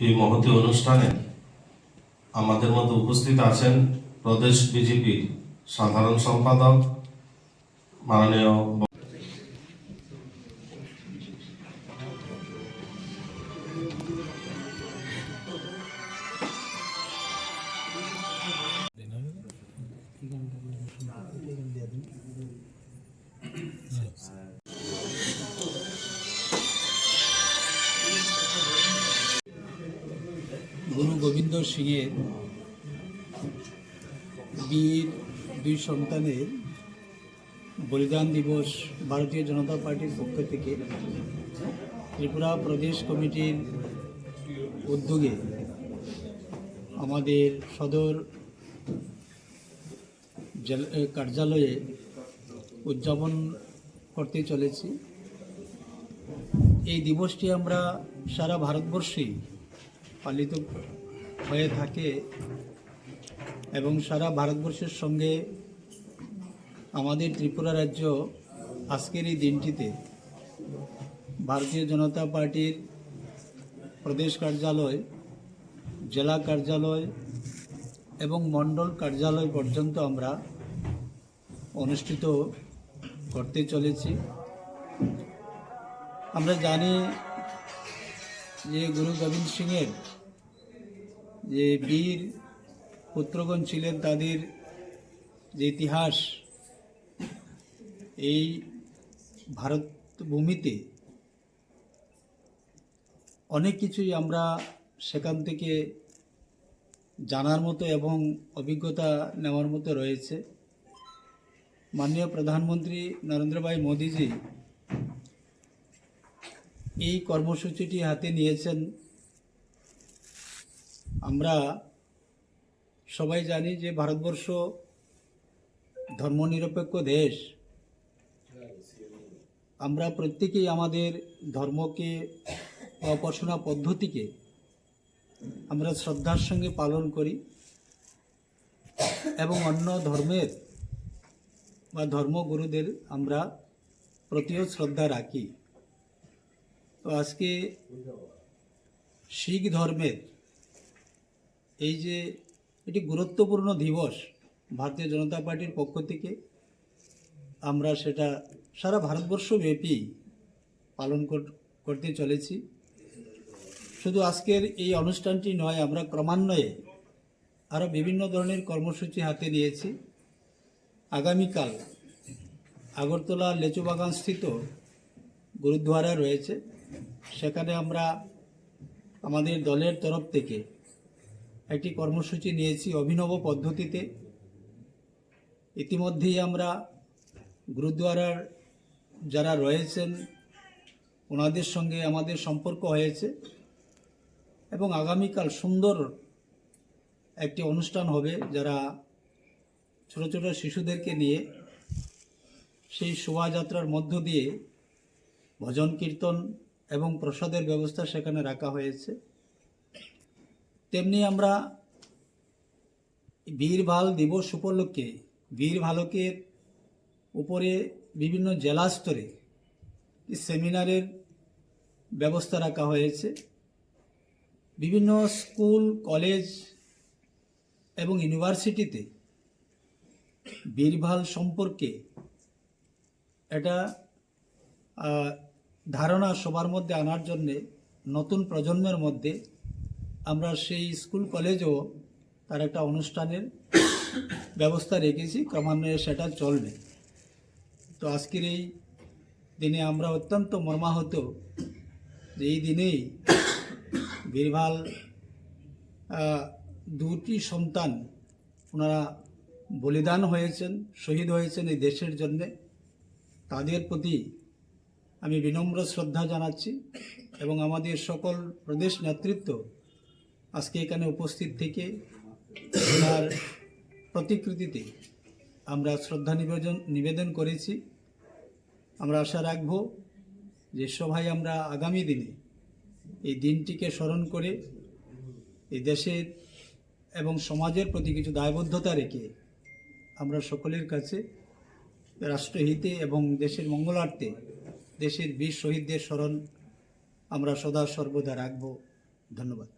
এই মহতী অনুষ্ঠানে আমাদের মধ্যে উপস্থিত আছেন প্রদেশ বিজেপির সাধারণ সম্পাদক মাননীয় গোবিন্দ সিংয়ের বীর দুই সন্তানের বলিদান দিবস ভারতীয় জনতা পার্টির পক্ষ থেকে ত্রিপুরা প্রদেশ কমিটির উদ্যোগে আমাদের সদর কার্যালয়ে উদযাপন করতে চলেছি। এই দিবসটি আমরা সারা ভারতবর্ষেই পালিত হয়ে থাকে এবং সারা ভারতবর্ষের সঙ্গে আমাদের ত্রিপুরা রাজ্য আজকের এই দিনটিতে ভারতীয় জনতা পার্টির প্রদেশ কার্যালয়, জেলা কার্যালয় এবং মণ্ডল কার্যালয় পর্যন্ত আমরা অনুষ্ঠিত করতে চলেছি। আমরা জানি যে গুরু গোবিন্দ সিংয়ের যে বীর পুত্রগণ ছিলেন তাদের যে ইতিহাস, এই ভারত ভূমিতে অনেক কিছুই আমরা সেখান থেকে জানার মতো এবং অভিজ্ঞতা নেওয়ার মতো রয়েছে। মাননীয় প্রধানমন্ত্রী নরেন্দ্রভাই মোদীজি এই কর্মসূচিটি হাতে নিয়েছেন। আমরা সবাই জানি যে ভারতবর্ষ ধর্মনিরপেক্ষ দেশ। আমরা প্রত্যেকেই আমাদের ধর্মকে বা উপাসনা পদ্ধতিকে আমরা শ্রদ্ধার সঙ্গে পালন করি এবং অন্য ধর্মের বা ধর্মগুরুদের আমরা প্রতিও শ্রদ্ধা রাখি। তো আজকে শিখ ধর্মের এই যে এটি গুরুত্বপূর্ণ দিবস ভারতীয় জনতা পার্টির পক্ষ থেকে, আমরা সেটা সারা ভারতবর্ষব্যাপী পালন কর- করতে চলেছি। শুধু আজকের এই অনুষ্ঠানটি নয়, আমরা ক্রমান্বয়ে আরও বিভিন্ন ধরনের কর্মসূচি হাতে নিয়েছি। আগামীকাল আগরতলা লেচুবাগান স্থিত গুরুদ্বারা রয়েছে। সেখানে আমরা আমাদের দলের তরফ থেকে একটি কর্মসূচি নিয়েছি অভিনব পদ্ধতিতে। ইতিমধ্যেই আমরা গুরুদ্বারার যারা রয়েছেন, ওনাদের সঙ্গে আমাদের সম্পর্ক হয়েছে এবং আগামীকাল সুন্দর একটি অনুষ্ঠান হবে যারা ছোট ছোট শিশুদেরকে নিয়ে। সেই শোভাযাত্রার মধ্য দিয়ে ভজন কীর্তন এবং প্রসাদের ব্যবস্থা সেখানে রাখা হয়েছে। তেমনি আমরা বীর ভালো দিবস উপলক্ষে বীর ভালকের উপরে বিভিন্ন জেলা স্তরে সেমিনারের ব্যবস্থা রাখা হয়েছে। বিভিন্ন স্কুল, কলেজ এবং ইউনিভার্সিটিতে বীরভাল সম্পর্কে এটা ধারণা সবার মধ্যে আনার জন্যে নতুন প্রজন্মের মধ্যে আমরা সেই স্কুল কলেজেও তার একটা অনুষ্ঠানের ব্যবস্থা রেখেছি, ক্রমান্বয়ে সেটা চলবে। তো আজকের এই দিনে আমরা অত্যন্ত মর্মাহত যে এই দিনেই বীরভাল দুটি সন্তান ওনারা বলিদান হয়েছেন, শহীদ হয়েছেন এই দেশের জন্যে। তাদের প্রতি আমি বিনম্র শ্রদ্ধা জানাচ্ছি এবং আমাদের সকল প্রদেশ নেতৃত্ব আজকে এখানে উপস্থিত থেকে ওনার প্রতিকৃতিতে আমরা শ্রদ্ধা নিবেদন নিবেদন করেছি। আমরা আশা রাখব যে সবাই আমরা আগামী দিনে এই দিনটিকে স্মরণ করে এই দেশের এবং সমাজের প্রতি কিছু দায়বদ্ধতা রেখে আমরা সকলের কাছে রাষ্ট্রহিতে এবং দেশের মঙ্গলার্থে, দেশের বীর শহীদদের স্মরণ আমরা সদা সর্বদা রাখব। ধন্যবাদ।